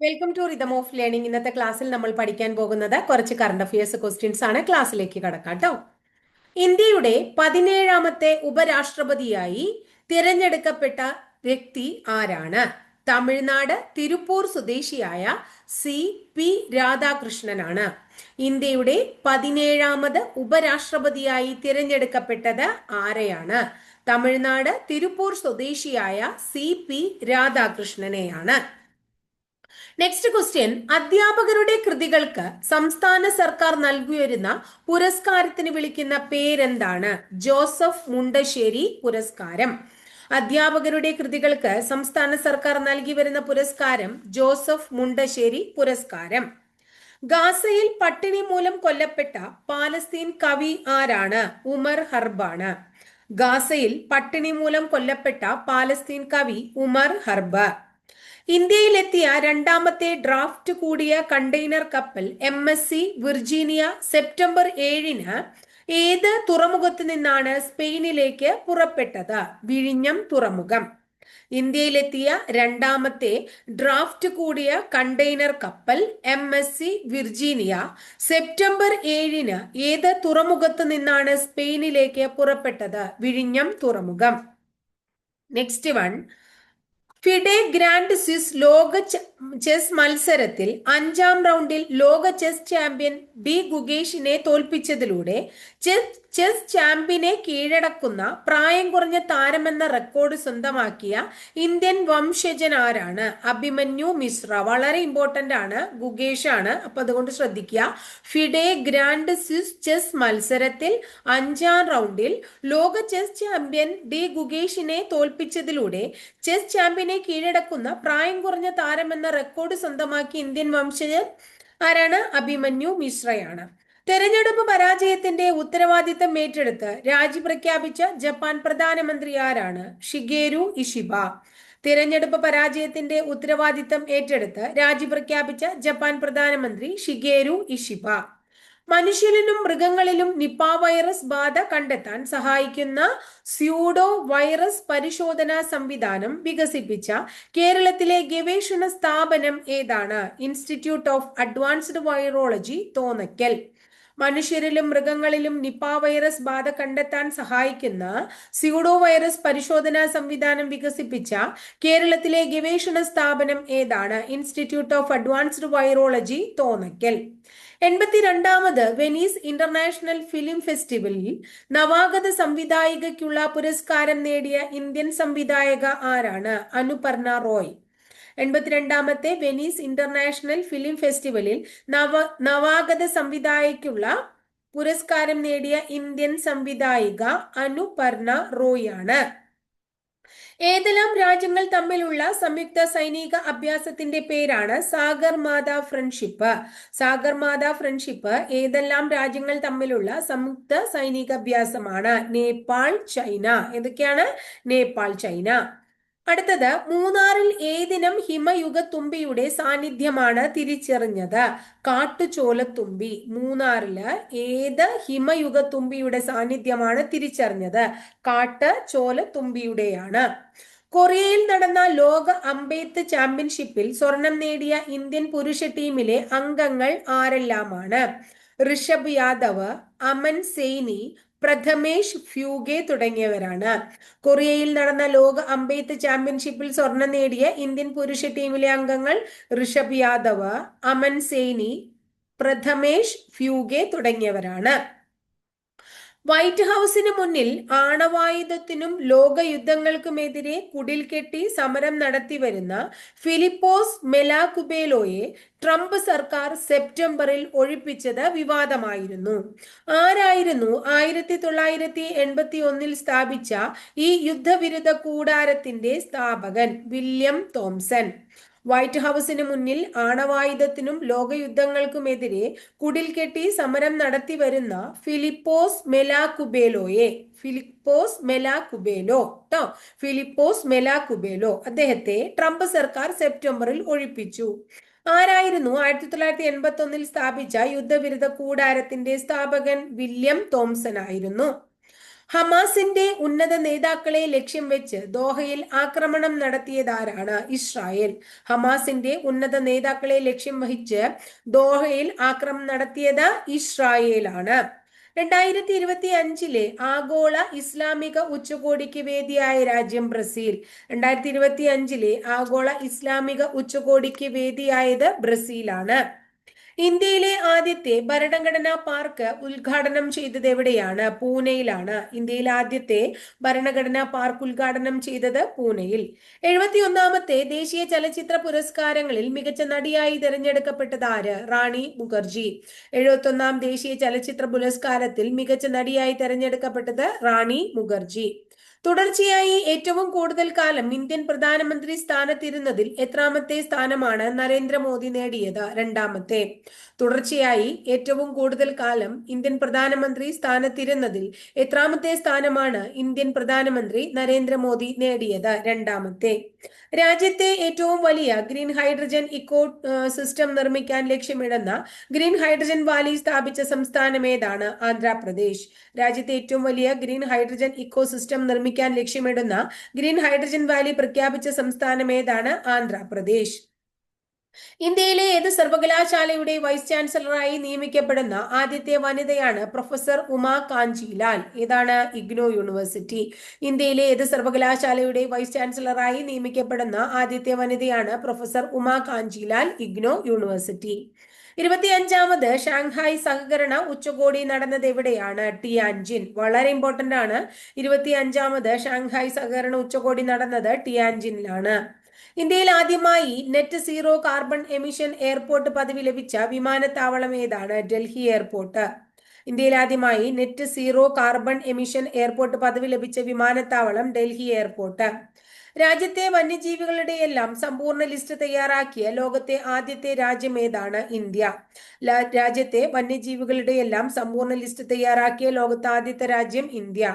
Welcome to rhythm of learning ഇന്നത്തെ ക്ലാസ്സിൽ നമ്മൾ പഠിക്കാൻ പോകുന്നത് കുറച്ച് കറണ്ട് അഫയേഴ്സ് ക്വസ്റ്റ്യൻസ് ആണ്. ക്ലാസ്സിലേക്ക് കടക്കാം കേട്ടോ ഇന്ത്യയുടെ പതിനേഴാമത്തെ ഉപരാഷ്ട്രപതിയായി തിരഞ്ഞെടുക്കപ്പെട്ട വ്യക്തി ആരാണ്? തമിഴ്നാട് തിരുപ്പൂർ സ്വദേശിയായ സി പി രാധാകൃഷ്ണനാണ് ഇന്ത്യയുടെ പതിനേഴാമത് ഉപരാഷ്ട്രപതിയായി തിരഞ്ഞെടുക്കപ്പെട്ടത് ആരെയാണ്? തമിഴ്നാട് തിരുപ്പൂർ സ്വദേശിയായ സി പി രാധാകൃഷ്ണനെയാണ്. നെക്സ്റ്റ് ക്വസ്റ്റ്യൻ അധ്യാപകരുടെ കൃതികൾക്ക് സംസ്ഥാന സർക്കാർ നൽകിവരുന്ന പുരസ്കാരത്തിന് വിളിക്കുന്ന പേരെന്താണ്? ജോസഫ് മുണ്ടശ്ശേരി പുരസ്കാരം. അധ്യാപകരുടെ കൃതികൾക്ക് സംസ്ഥാന സർക്കാർ നൽകി വരുന്ന പുരസ്കാരം ജോസഫ് മുണ്ടശ്ശേരി പുരസ്കാരം. ഗാസയിൽ പട്ടിണി മൂലം കൊല്ലപ്പെട്ട പാലസ്തീൻ കവി ആരാണ്? ഉമർ ഹർബാണ്. ഗാസയിൽ പട്ടിണി മൂലം കൊല്ലപ്പെട്ട പാലസ്തീൻ കവി ഉമർ ഹർബ്. ഇന്ത്യയിലെത്തിയ രണ്ടാമത്തെ ഡ്രാഫ്റ്റ് കൂടിയ കണ്ടെയ്നർ കപ്പൽ M S C Virginia September ഏഴിന് ഏത് തുറമുഖത്ത് നിന്നാണ് സ്പെയിനിലേക്ക് പുറപ്പെട്ടത്? വിഴിഞ്ഞം തുറമുഖം. ഇന്ത്യയിലെത്തിയ രണ്ടാമത്തെ ഡ്രാഫ്റ്റ് കൂടിയ കണ്ടെയ്നർ കപ്പൽ M S C Virginia September ഏഴിന് ഏത് തുറമുഖത്ത് നിന്നാണ് സ്പെയിനിലേക്ക് പുറപ്പെട്ടത്? വിഴിഞ്ഞം തുറമുഖം. Next one FIDE grand Swiss ലോക ചെസ് മത്സരത്തിൽ അഞ്ചാം റൗണ്ടിൽ ലോക ചെസ് ചാമ്പ്യൻ ബി ഗുഗേഷിനെ തോൽപ്പിച്ചതിലൂടെ ചെസ് ചെസ് ചാമ്പ്യനെ കീഴടക്കുന്ന പ്രായം കുറഞ്ഞ താരമെന്ന റെക്കോർഡ് സ്വന്തമാക്കിയ ഇന്ത്യൻ വംശജൻ ആരാണ്? അഭിമന്യു മിശ്ര. വളരെ ഇമ്പോർട്ടന്റ് ആണ്. ഗുഗേഷ് ആണ്. അപ്പൊ അതുകൊണ്ട് ശ്രദ്ധിക്കുക. ഫിഡെ ഗ്രാൻഡ് സ്വിസ് ചെസ് മത്സരത്തിൽ അഞ്ചാം റൗണ്ടിൽ ലോക ചെസ് ചാമ്പ്യൻ ഡി ഗുഗേഷിനെ തോൽപ്പിച്ചതിലൂടെ ചെസ് ചാമ്പ്യനെ കീഴടക്കുന്ന പ്രായം കുറഞ്ഞ താരമെന്ന റെക്കോർഡ് സ്വന്തമാക്കിയ ഇന്ത്യൻ വംശജൻ ആരാണ്? അഭിമന്യു മിശ്രയാണ്. തെരഞ്ഞെടുപ്പ് പരാജയത്തിന്റെ ഉത്തരവാദിത്തം ഏറ്റെടുത്ത് രാജി പ്രഖ്യാപിച്ച ജപ്പാൻ പ്രധാനമന്ത്രി ആരാണ്? Shigeru Ishiba. തിരഞ്ഞെടുപ്പ് പരാജയത്തിന്റെ ഉത്തരവാദിത്തം ഏറ്റെടുത്ത് രാജി പ്രഖ്യാപിച്ച ജപ്പാൻ പ്രധാനമന്ത്രി ഷിഗേരു ഇഷിബ. മനുഷ്യരിലും മൃഗങ്ങളിലും നിപ്പ വൈറസ് ബാധ കണ്ടെത്താൻ സഹായിക്കുന്ന സ്യൂഡോ വൈറസ് പരിശോധനാ സംവിധാനം വികസിപ്പിച്ച കേരളത്തിലെ ഗവേഷണ സ്ഥാപനം ഏതാണ്? Institute of advanced virology Thonnakkal. മനുഷ്യരിലും മൃഗങ്ങളിലും നിപ വൈറസ് ബാധ കണ്ടെത്താൻ സഹായിക്കുന്ന സ്യൂഡോ വൈറസ് പരിശോധനാ സംവിധാനം വികസിപ്പിച്ച കേരളത്തിലെ ഗവേഷണ സ്ഥാപനം ഏതാണ്? Institute of advanced virology Thonnakkal. എൺപത്തിരണ്ടാമത് Venice international film ഫെസ്റ്റിവലിൽ നവാഗത സംവിധായികയ്ക്കുള്ള പുരസ്കാരം നേടിയ ഇന്ത്യൻ സംവിധായക ആരാണ്? അനുപർണ റോയ്. എൺപത്തിരണ്ടാമത്തെ വെനീസ് ഇന്റർനാഷണൽ ഫിലിം ഫെസ്റ്റിവലിൽ നവ നവാഗത സംവിധായകയ്ക്കുള്ള പുരസ്കാരം നേടിയ ഇന്ത്യൻ സംവിധായിക അനുപർണ റോയാണ് ഏതെല്ലാം രാജ്യങ്ങൾ തമ്മിലുള്ള സംയുക്ത സൈനിക അഭ്യാസത്തിന്റെ പേരാണ് Sagarmatha friendship. Sagarmatha friendship ഏതെല്ലാം രാജ്യങ്ങൾ തമ്മിലുള്ള സംയുക്ത സൈനിക അഭ്യാസമാണ്? നേപ്പാൾ ചൈന. ഏതൊക്കെയാണ്? നേപ്പാൾ ചൈന. അടുത്തത് മൂന്നാറിൽ ഏതിനം ഹിമയുഗത്തുമ്പിയുടെ സാന്നിധ്യമാണ് തിരിച്ചറിഞ്ഞത്? കാട്ടുചോലത്തുമ്പി. മൂന്നാറിൽ ഏത് ഹിമയുഗത്തുമ്പിയുടെ സാന്നിധ്യമാണ് തിരിച്ചറിഞ്ഞത്? കാട്ട് ചോലത്തുമ്പിയുടെയാണ് കൊറിയയിൽ നടന്ന ലോക അമ്പെയ്ത്ത് ചാമ്പ്യൻഷിപ്പിൽ സ്വർണം നേടിയ ഇന്ത്യൻ പുരുഷ ടീമിലെ അംഗങ്ങൾ ആരെല്ലാമാണ്? ഋഷഭ് യാദവ് അമൻ സെയ്നി പ്രഥമേഷ് ഫ്യൂഗെ തുടങ്ങിയവരാണ്. കൊറിയയിൽ നടന്ന ലോക അമ്പെയ്ത്ത് ചാമ്പ്യൻഷിപ്പിൽ സ്വർണം നേടിയ ഇന്ത്യൻ പുരുഷ ടീമിലെ അംഗങ്ങൾ ഋഷഭ് യാദവ് അമൻ സേനി പ്രഥമേഷ് ഫ്യൂഗെ തുടങ്ങിയവരാണ്. വൈറ്റ് ഹൗസിന് മുന്നിൽ ആണവായുധത്തിനും ലോകയുദ്ധങ്ങൾക്കുമെതിരെ കുടിൽ കെട്ടി സമരം നടത്തിവരുന്ന ഫിലിപ്പോസ് മെലാകുബേലോയെ ട്രംപ് സർക്കാർ സെപ്റ്റംബറിൽ ഒഴിപ്പിച്ചത് വിവാദമായിരുന്നു. ആരായിരുന്നു ആയിരത്തി തൊള്ളായിരത്തി എൺപത്തി ഒന്നിൽ സ്ഥാപിച്ച ഈ യുദ്ധവിരുദ്ധ കൂടാരത്തിന്റെ സ്ഥാപകൻ വില്യം തോംസൺ? വൈറ്റ് ഹൗസിന് മുന്നിൽ ആണവായുധത്തിനും ലോകയുദ്ധങ്ങൾക്കുമെതിരെ കുടിൽ കെട്ടി സമരം നടത്തി വരുന്ന ഫിലിപ്പോസ് മെലാകുബേലോയെ. ഫിലിപ്പോസ് മെലാകുബേലോ കേട്ടോ ഫിലിപ്പോസ് മെലാകുബേലോ അദ്ദേഹത്തെ ട്രംപ് സർക്കാർ സെപ്റ്റംബറിൽ ഒഴിപ്പിച്ചു. ആരായിരുന്നു ആയിരത്തി തൊള്ളായിരത്തി എൺപത്തി ഒന്നിൽ സ്ഥാപിച്ച യുദ്ധവിരുദ്ധ കൂടാരത്തിന്റെ സ്ഥാപകൻ വില്യം തോംസൺ ആയിരുന്നു? ഹമാസിന്റെ ഉന്നത നേതാക്കളെ ലക്ഷ്യം വെച്ച് ദോഹയിൽ ആക്രമണം നടത്തിയതാരാണ് ഇസ്രായേൽ. ഹമാസിന്റെ ഉന്നത നേതാക്കളെ ലക്ഷ്യം വഹിച്ച് ദോഹയിൽ ആക്രമണം നടത്തിയത് ഇസ്രായേലാണ്. രണ്ടായിരത്തി ഇരുപത്തി അഞ്ചിലെ ആഗോള ഇസ്ലാമിക ഉച്ചകോടിക്ക് വേദിയായ രാജ്യം ബ്രസീൽ. രണ്ടായിരത്തി ഇരുപത്തി അഞ്ചിലെ ആഗോള ഇസ്ലാമിക ഉച്ചകോടിക്ക് വേദിയായത് ബ്രസീലാണ്. ഇന്ത്യയിലെ ആദ്യത്തെ ഭരണഘടനാ പാർക്ക് ഉദ്ഘാടനം ചെയ്തത് എവിടെയാണ്? പൂനെയിലാണ്. ഇന്ത്യയിലെ ആദ്യത്തെ ഭരണഘടനാ പാർക്ക് ഉദ്ഘാടനം ചെയ്തത് പൂനെയിൽ. എഴുപത്തി ഒന്നാമത്തെ ദേശീയ ചലച്ചിത്ര പുരസ്കാരങ്ങളിൽ മികച്ച നടിയായി തിരഞ്ഞെടുക്കപ്പെട്ടത് ആര്? റാണി മുഖർജി. എഴുപത്തി ഒന്നാം ദേശീയ ചലച്ചിത്ര പുരസ്കാരത്തിൽ മികച്ച നടിയായി തിരഞ്ഞെടുക്കപ്പെട്ടത് റാണി മുഖർജി. തുടർച്ചയായി ഏറ്റവും കൂടുതൽ കാലം ഇന്ത്യൻ പ്രധാനമന്ത്രി സ്ഥാനത്തിരുന്നതിൽ എത്രാമത്തെ സ്ഥാനമാണ് നരേന്ദ്രമോദി നേടിയത്? രണ്ടാമത്തെ. തുടർച്ചയായി ഏറ്റവും കൂടുതൽ കാലം ഇന്ത്യൻ പ്രധാനമന്ത്രി സ്ഥാനത്തിരുന്നതിൽ എത്രാമത്തെ സ്ഥാനമാണ് ഇന്ത്യൻ പ്രധാനമന്ത്രി നരേന്ദ്രമോദി നേടിയത്? രണ്ടാമത്തെ. രാജ്യത്തെ ഏറ്റവും വലിയ ഗ്രീൻ ഹൈഡ്രജൻ ഇക്കോ സിസ്റ്റം നിർമ്മിക്കാൻ ലക്ഷ്യമിടുന്ന ഗ്രീൻ ഹൈഡ്രജൻ വാലി സ്ഥാപിച്ച സംസ്ഥാനം ഏതാണ്? ആന്ധ്രാപ്രദേശ്. രാജ്യത്തെ ഏറ്റവും വലിയ ഗ്രീൻ ഹൈഡ്രജൻ ഇക്കോ സിസ്റ്റം നിർമ്മിക്കാൻ ലക്ഷ്യമിടുന്ന ഗ്രീൻ ഹൈഡ്രജൻ വാലി പ്രഖ്യാപിച്ച സംസ്ഥാനം ഏതാണ്? ആന്ധ്രാപ്രദേശ്. ഇന്ത്യയിലെ ഏത് സർവകലാശാലയുടെ വൈസ് ചാൻസലറായി നിയമിക്കപ്പെടുന്ന ആദ്യത്തെ വനിതയാണ് പ്രൊഫസർ ഉമ കാഞ്ചിലാൽ. ഇതാണ് ഇഗ്നോ യൂണിവേഴ്സിറ്റി. ഇന്ത്യയിലെ ഏത് സർവകലാശാലയുടെ വൈസ് ചാൻസലറായി നിയമിക്കപ്പെടുന്ന ആദ്യത്തെ വനിതയാണ് പ്രൊഫസർ ഉമ കാഞ്ചിലാൽ ഇഗ്നോ യൂണിവേഴ്സിറ്റി. ഇരുപത്തിയഞ്ചാമത് ഷാങ്ഹായ് സഹകരണ ഉച്ചകോടി നടന്നത് എവിടെയാണ്? ടിയാൻജിൻ. വളരെ ഇമ്പോർട്ടന്റ് ആണ്. ഇരുപത്തിയഞ്ചാമത് ഷാങ്ഹായ് സഹകരണ ഉച്ചകോടി നടന്നത് ടിയാൻജിനിലാണ്. ഇന്ത്യയിൽ ആദ്യമായി net zero carbon emission airport പദവി ലഭിച്ച വിമാനത്താവളം ഏതാണ്? ഡൽഹി എയർപോർട്ട് ഇന്ത്യയിൽ ആദ്യമായി net zero carbon emission airport പദവി ലഭിച്ച വിമാനത്താവളം ഡൽഹി എയർപോർട്ട് രാജ്യത്തെ വന്യജീവികളുടെ എല്ലാം സമ്പൂർണ ലിസ്റ്റ് തയ്യാറാക്കിയ ലോകത്തെ ആദ്യത്തെ രാജ്യം ഏതാണ്? ഇന്ത്യ. രാജ്യത്തെ വന്യജീവികളുടെ എല്ലാം സമ്പൂർണ ലിസ്റ്റ് തയ്യാറാക്കിയ ലോകത്തെ ആദ്യത്തെ രാജ്യം ഇന്ത്യ.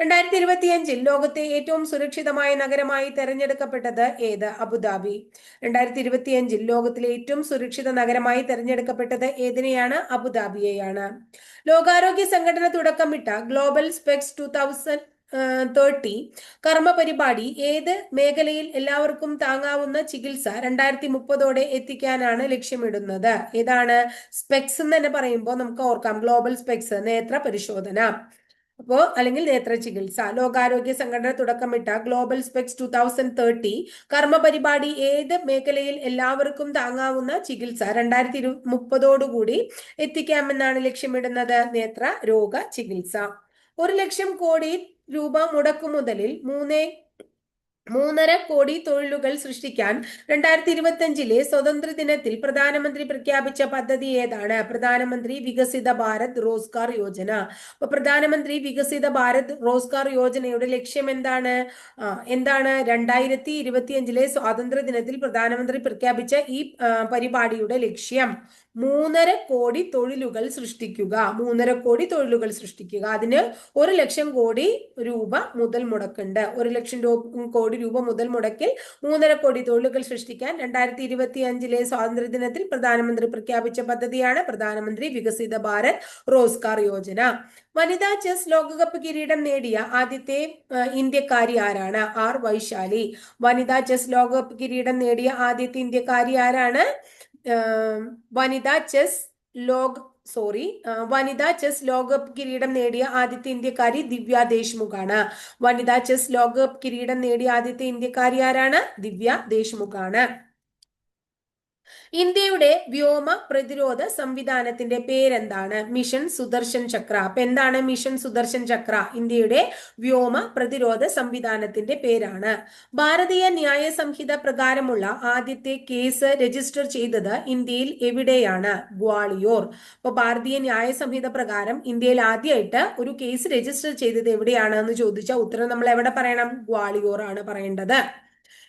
രണ്ടായിരത്തി ഇരുപത്തിയഞ്ചിൽ ലോകത്തെ ഏറ്റവും സുരക്ഷിതമായ നഗരമായി തെരഞ്ഞെടുക്കപ്പെട്ടത് ഏത്? അബുദാബി. രണ്ടായിരത്തി ഇരുപത്തിയഞ്ചിൽ ലോകത്തിലെ ഏറ്റവും സുരക്ഷിത നഗരമായി തെരഞ്ഞെടുക്കപ്പെട്ടത് ഏതിനെയാണ്? അബുദാബിയെയാണ്. ലോകാരോഗ്യ സംഘടന തുടക്കമിട്ട global specs two thousand thirty കർമ്മ പരിപാടി ഏത് മേഖലയിൽ എല്ലാവർക്കും താങ്ങാവുന്ന ചികിത്സ രണ്ടായിരത്തി മുപ്പതോടെ എത്തിക്കാനാണ് ലക്ഷ്യമിടുന്നത്? ഏതാണ്? സ്പെക്സ് എന്ന് തന്നെ പറയുമ്പോൾ നമുക്ക് ഓർക്കാം. ഗ്ലോബൽ സ്പെക്സ് നേത്ര പരിശോധന. അപ്പോ അല്ലെങ്കിൽ നേത്ര ചികിത്സ ലോകാരോഗ്യ സംഘടന തുടക്കമിട്ട global specs two thousand thirty കർമ്മ പരിപാടി ഏത് മേഖലയിൽ എല്ലാവർക്കും താങ്ങാവുന്ന ചികിത്സ രണ്ടായിരത്തി ഇരു മുപ്പതോടുകൂടി എത്തിക്കാമെന്നാണ് ലക്ഷ്യമിടുന്നത് നേത്ര രോഗ ചികിത്സ. ഒരു ലക്ഷം കോടി രൂപ മുടക്കു മുടക്കുമുതലിൽ മൂന്നേ മൂന്നര കോടി തൊഴിലുകൾ സൃഷ്ടിക്കാൻ രണ്ടായിരത്തി ഇരുപത്തിയഞ്ചിലെ സ്വതന്ത്ര ദിനത്തിൽ പ്രധാനമന്ത്രി പ്രഖ്യാപിച്ച പദ്ധതി ഏതാണ്? പ്രധാനമന്ത്രി വികസിത ഭാരത് റോസ്ഗാർ യോജന. അപ്പൊ പ്രധാനമന്ത്രി വികസിത ഭാരത് റോസ്ഗാർ യോജനയുടെ ലക്ഷ്യം എന്താണ്? എന്താണ്? രണ്ടായിരത്തി ഇരുപത്തിയഞ്ചിലെ സ്വാതന്ത്ര്യ ദിനത്തിൽ പ്രധാനമന്ത്രി പ്രഖ്യാപിച്ച ഈ പരിപാടിയുടെ ലക്ഷ്യം. മൂന്നര കോടി തൊഴിലുകൾ സൃഷ്ടിക്കുക. മൂന്നര കോടി തൊഴിലുകൾ സൃഷ്ടിക്കുക. അതിന് ഒരു ലക്ഷം കോടി രൂപ മുതൽ മുടക്കുണ്ട് ഒരു ലക്ഷം കോടി രൂപ മുതൽ മുടക്കിൽ മൂന്നര കോടി തൊഴിലുകൾ സൃഷ്ടിക്കാൻ രണ്ടായിരത്തി ഇരുപത്തി അഞ്ചിലെ സ്വാതന്ത്ര്യ ദിനത്തിൽ പ്രധാനമന്ത്രി പ്രഖ്യാപിച്ച പദ്ധതിയാണ് പ്രധാനമന്ത്രി വികസിത ഭാരത് റോസ്കാർ യോജന. വനിതാ ചെസ് ലോകകപ്പ് കിരീടം നേടിയ ആദ്യത്തെ ഇന്ത്യക്കാരി ആരാണ്? ആർ വൈശാലി. വനിതാ ചെസ് ലോകകപ്പ് കിരീടം നേടിയ ആദ്യത്തെ ഇന്ത്യക്കാരി ആരാണ്? വനിതാ ചെസ് ലോക സോറി വനിതാ ചെസ് ലോകകപ്പ് കിരീടം നേടിയ ആദ്യത്തെ ഇന്ത്യക്കാരി ദിവ്യ ദേശ്മുഖാണ്. വനിതാ ചെസ് ലോകകപ്പ് കിരീടം നേടിയ ആദ്യത്തെ ഇന്ത്യക്കാരി ആരാണ്? ദിവ്യ ദേശ്മുഖാണ്. ഇന്ത്യയുടെ വ്യോമ പ്രതിരോധ സംവിധാനത്തിന്റെ പേരെന്താണ്? മിഷൻ സുദർശൻ ചക്ര. അപ്പൊ എന്താണ് മിഷൻ സുദർശൻ ചക്ര? ഇന്ത്യയുടെ വ്യോമ പ്രതിരോധ സംവിധാനത്തിന്റെ പേരാണ്. ഭാരതീയ ന്യായ സംഹിത പ്രകാരമുള്ള ആദ്യത്തെ കേസ് രജിസ്റ്റർ ചെയ്തത് ഇന്ത്യയിൽ എവിടെയാണ്? ഗ്വാളിയോർ. അപ്പൊ ഭാരതീയ ന്യായ സംഹിത പ്രകാരം ഇന്ത്യയിൽ ആദ്യമായിട്ട് ഒരു കേസ് രജിസ്റ്റർ ചെയ്തത് എവിടെയാണ് എന്ന് ചോദിച്ചാൽ ഉത്തരം നമ്മൾ എവിടെ പറയണം? ഗ്വാളിയോർ ആണ് പറയേണ്ടത്.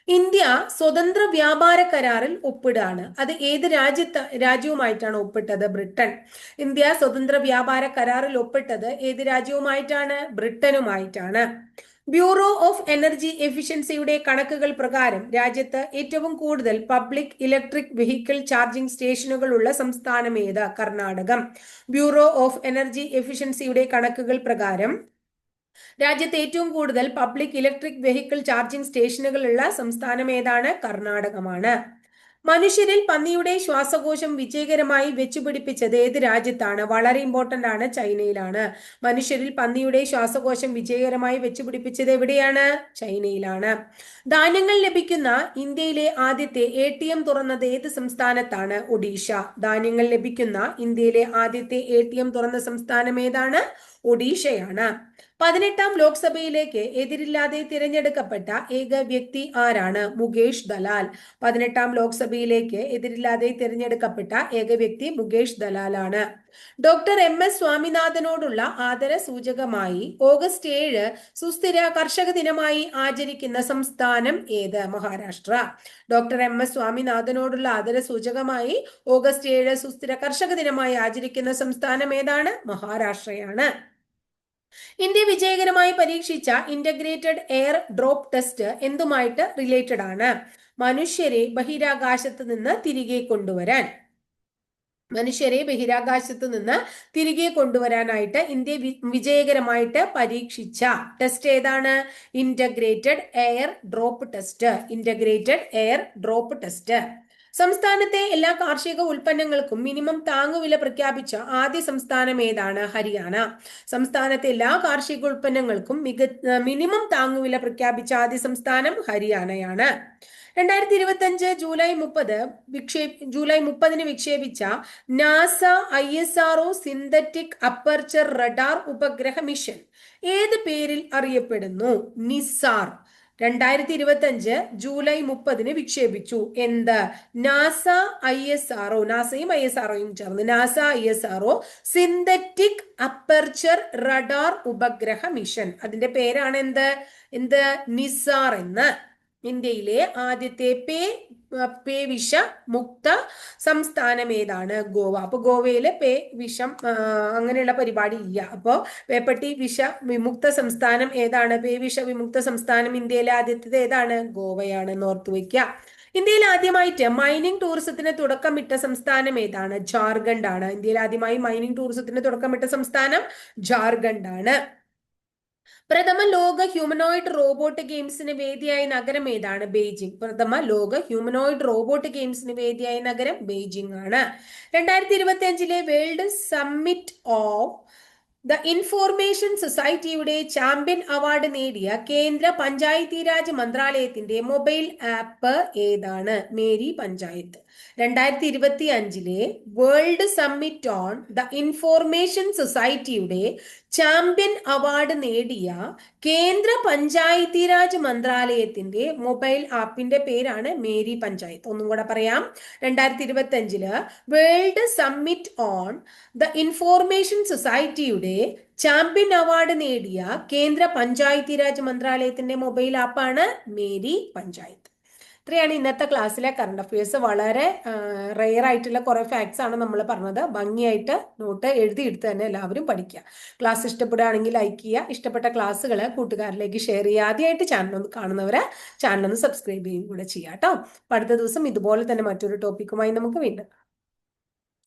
ഇന്ത്യ സ്വതന്ത്ര വ്യാപാര കരാറിൽ ഒപ്പിടാണ്. അത് ഏത് രാജ്യത്ത് രാജ്യവുമായിട്ടാണ് ഒപ്പിട്ടത്? ബ്രിട്ടൻ. ഇന്ത്യ സ്വതന്ത്ര വ്യാപാര കരാറിൽ ഒപ്പിട്ടത് ഏത് രാജ്യവുമായിട്ടാണ്? ബ്രിട്ടനുമായിട്ടാണ്. ബ്യൂറോ ഓഫ് എനർജി എഫിഷ്യൻസിയുടെ കണക്കുകൾ പ്രകാരം രാജ്യത്ത് ഏറ്റവും കൂടുതൽ പബ്ലിക് ഇലക്ട്രിക് വെഹിക്കിൾ ചാർജിംഗ് സ്റ്റേഷനുകൾ ഉള്ള സംസ്ഥാനം ഏത്? കർണാടകം. ബ്യൂറോ ഓഫ് എനർജി എഫിഷ്യൻസിയുടെ കണക്കുകൾ പ്രകാരം രാജ്യത്ത് ഏറ്റവും കൂടുതൽ പബ്ലിക് ഇലക്ട്രിക് വെഹിക്കിൾ ചാർജിംഗ് സ്റ്റേഷനുകളുള്ള സംസ്ഥാനം ഏതാണ്? കർണാടകമാണ്. മനുഷ്യരിൽ പന്നിയുടെ ശ്വാസകോശം വിജയകരമായി വെച്ചുപിടിപ്പിച്ചത് ഏത് രാജ്യത്താണ്? വളരെ ഇമ്പോർട്ടന്റ് ആണ് ചൈനയിലാണ്. മനുഷ്യരിൽ പന്നിയുടെ ശ്വാസകോശം വിജയകരമായി വെച്ചുപിടിപ്പിച്ചത് എവിടെയാണ്? ചൈനയിലാണ്. ധാന്യങ്ങൾ ലഭിക്കുന്ന ഇന്ത്യയിലെ ആദ്യത്തെ എ ടി എം തുറന്നത് ഏത് സംസ്ഥാനത്താണ്? ഒഡീഷ. ധാന്യങ്ങൾ ലഭിക്കുന്ന ഇന്ത്യയിലെ ആദ്യത്തെ എ ടി എം തുറന്ന സംസ്ഥാനം ഏതാണ്? ഒഡീഷയാണ്. പതിനെട്ടാം ലോക്സഭയിലേക്ക് എതിരില്ലാതെ തിരഞ്ഞെടുക്കപ്പെട്ട ഏക വ്യക്തി ആരാണ്? മുകേഷ് ദലാൽ. പതിനെട്ടാം ലോക്സഭയിലേക്ക് എതിരില്ലാതെ തിരഞ്ഞെടുക്കപ്പെട്ട ഏക വ്യക്തി മുകേഷ് ദലാലാണ്. Doctor M. എസ്. സ്വാമിനാഥനോടുള്ള ആദര സൂചകമായി ഓഗസ്റ്റ് ഏഴ് സുസ്ഥിര കർഷക ദിനമായി ആചരിക്കുന്ന സംസ്ഥാനം ഏത്? മഹാരാഷ്ട്ര. Doctor M. എസ്. സ്വാമിനാഥനോടുള്ള ആദര സൂചകമായി ഓഗസ്റ്റ് ഏഴ് സുസ്ഥിര കർഷക ദിനമായി ആചരിക്കുന്ന സംസ്ഥാനം ഏതാണ്? മഹാരാഷ്ട്രയാണ്. ഇന്ത്യ വിജയകരമായി പരീക്ഷിച്ച ഇന്റഗ്രേറ്റഡ് എയർ ഡ്രോപ്പ് ടെസ്റ്റ് എന്തുമായിട്ട് റിലേറ്റഡ് ആണ്? മനുഷ്യരെ ബഹിരാകാശത്ത് നിന്ന് തിരികെ കൊണ്ടുവരാൻ. മനുഷ്യരെ ബഹിരാകാശത്ത് നിന്ന് തിരികെ കൊണ്ടുവരാനായിട്ട് ഇന്ത്യ വിജയകരമായിട്ട് പരീക്ഷിച്ച ടെസ്റ്റ് ഏതാണ്? Integrated air drop test integrated air drop test സംസ്ഥാനത്തെ എല്ലാ കാർഷിക ഉൽപ്പന്നങ്ങൾക്കും മിനിമം താങ്ങുവില പ്രഖ്യാപിച്ച ആദ്യ സംസ്ഥാനം ഏതാണ്? ഹരിയാന. സംസ്ഥാനത്തെ എല്ലാ കാർഷിക ഉൽപ്പന്നങ്ങൾക്കും മിക മിനിമം താങ്ങുവില പ്രഖ്യാപിച്ച ആദ്യ സംസ്ഥാനം ഹരിയാനയാണ്. രണ്ടായിരത്തി ഇരുപത്തി അഞ്ച് ജൂലൈ മുപ്പത് വിക്ഷേപ ജൂലൈ മുപ്പതിന് വിക്ഷേപിച്ച NASA I S R O synthetic aperture radar ഉപഗ്രഹ മിഷൻ ഏത് പേരിൽ അറിയപ്പെടുന്നു? നിസാർ. രണ്ടായിരത്തി ഇരുപത്തി അഞ്ച് ജൂലൈ മുപ്പതിന് വിക്ഷേപിച്ചു. എന്ത്? NASA I S R O. നാസയും I S R ഒയും ചേർന്ന്. NASA I S R O synthetic aperture radar ഉപഗ്രഹ മിഷൻ. അതിന്റെ പേരാണ് എന്ത്? എന്ത്? നിസാർ എന്ന്. ഇന്ത്യയിലെ ആദ്യത്തെ പേ പേ വിഷ മുക്ത സംസ്ഥാനം ഏതാണ്? ഗോവ. അപ്പൊ ഗോവയിലെ പേ വിഷം അങ്ങനെയുള്ള പരിപാടി ഇല്ല. അപ്പോ വേപ്പട്ടി വിഷ വിമുക്ത സംസ്ഥാനം ഏതാണ്? പേ വിഷ വിമുക്ത സംസ്ഥാനം ഇന്ത്യയിലെ ആദ്യത്തേത് ഏതാണ്? ഗോവയാണ് നോർത്ത് വയ്ക്കുക ഇന്ത്യയിൽ ആദ്യമായിട്ട് മൈനിങ് ടൂറിസത്തിന് തുടക്കമിട്ട സംസ്ഥാനം ഏതാണ്? ജാർഖണ്ഡ് ആണ് ഇന്ത്യയിൽ ആദ്യമായി മൈനിങ് ടൂറിസത്തിന് തുടക്കമിട്ട സംസ്ഥാനം ജാർഖണ്ഡ് ആണ് പ്രഥമ ലോക ഹ്യൂമനോയിഡ് റോബോട്ട് ഗെയിംസിന് വേദിയായ നഗരം ഏതാണ്? ബെയ്ജിംഗ് പ്രഥമ ലോക ഹ്യൂമനോയിഡ് റോബോട്ട് ഗെയിംസിന് വേദിയായ നഗരം ബെയ്ജിംഗ് ആണ്. രണ്ടായിരത്തി ഇരുപത്തി അഞ്ചിലെ world summit of the information സൊസൈറ്റിയുടെ ചാമ്പ്യൻ അവാർഡ് നേടിയ കേന്ദ്ര പഞ്ചായത്തി രാജ് മന്ത്രാലയത്തിന്റെ മൊബൈൽ ആപ്പ് ഏതാണ്? മേരി പഞ്ചായത്ത്. രണ്ടായിരത്തി ഇരുപത്തി അഞ്ചിലെ world summit on the information സൊസൈറ്റിയുടെ ചാമ്പ്യൻ അവാർഡ് നേടിയ കേന്ദ്ര പഞ്ചായത്തി രാജ് മന്ത്രാലയത്തിന്റെ മൊബൈൽ ആപ്പിന്റെ പേരാണ് മേരി പഞ്ചായത്ത്. ഒന്നും കൂടെ പറയാം. രണ്ടായിരത്തി ഇരുപത്തി അഞ്ചിൽ world summit on the information സൊസൈറ്റിയുടെ ചാമ്പ്യൻ അവാർഡ് നേടിയ കേന്ദ്ര പഞ്ചായത്തി രാജ് മന്ത്രാലയത്തിന്റെ മൊബൈൽ ആപ്പാണ് മേരി പഞ്ചായത്ത്. ഇത്രയാണ് ഇന്നത്തെ ക്ലാസ്സിലെ കറണ്ട് അഫയേഴ്സ് വളരെ റെയർ ആയിട്ടുള്ള കുറെ ഫാക്ട്സ് ആണ് നമ്മൾ പറഞ്ഞത്. ഭംഗിയായിട്ട് നോട്ട് എഴുതിയെടുത്ത് തന്നെ എല്ലാവരും പഠിക്കുക. ക്ലാസ് ഇഷ്ടപ്പെടുകയാണെങ്കിൽ ലൈക്ക് ചെയ്യുക. ഇഷ്ടപ്പെട്ട ക്ലാസ്സുകൾ കൂട്ടുകാരിലേക്ക് ഷെയർ ചെയ്യുക. ആദ്യമായിട്ട് ചാനൽ ഒന്ന് കാണുന്നവരെ ചാനൽ ഒന്ന് സബ്സ്ക്രൈബ് ചെയ്യുകയും കൂടെ ചെയ്യാം കേട്ടോ അടുത്ത ദിവസം ഇതുപോലെ തന്നെ മറ്റൊരു ടോപ്പിക്കുമായി നമുക്ക് വീണ്ടും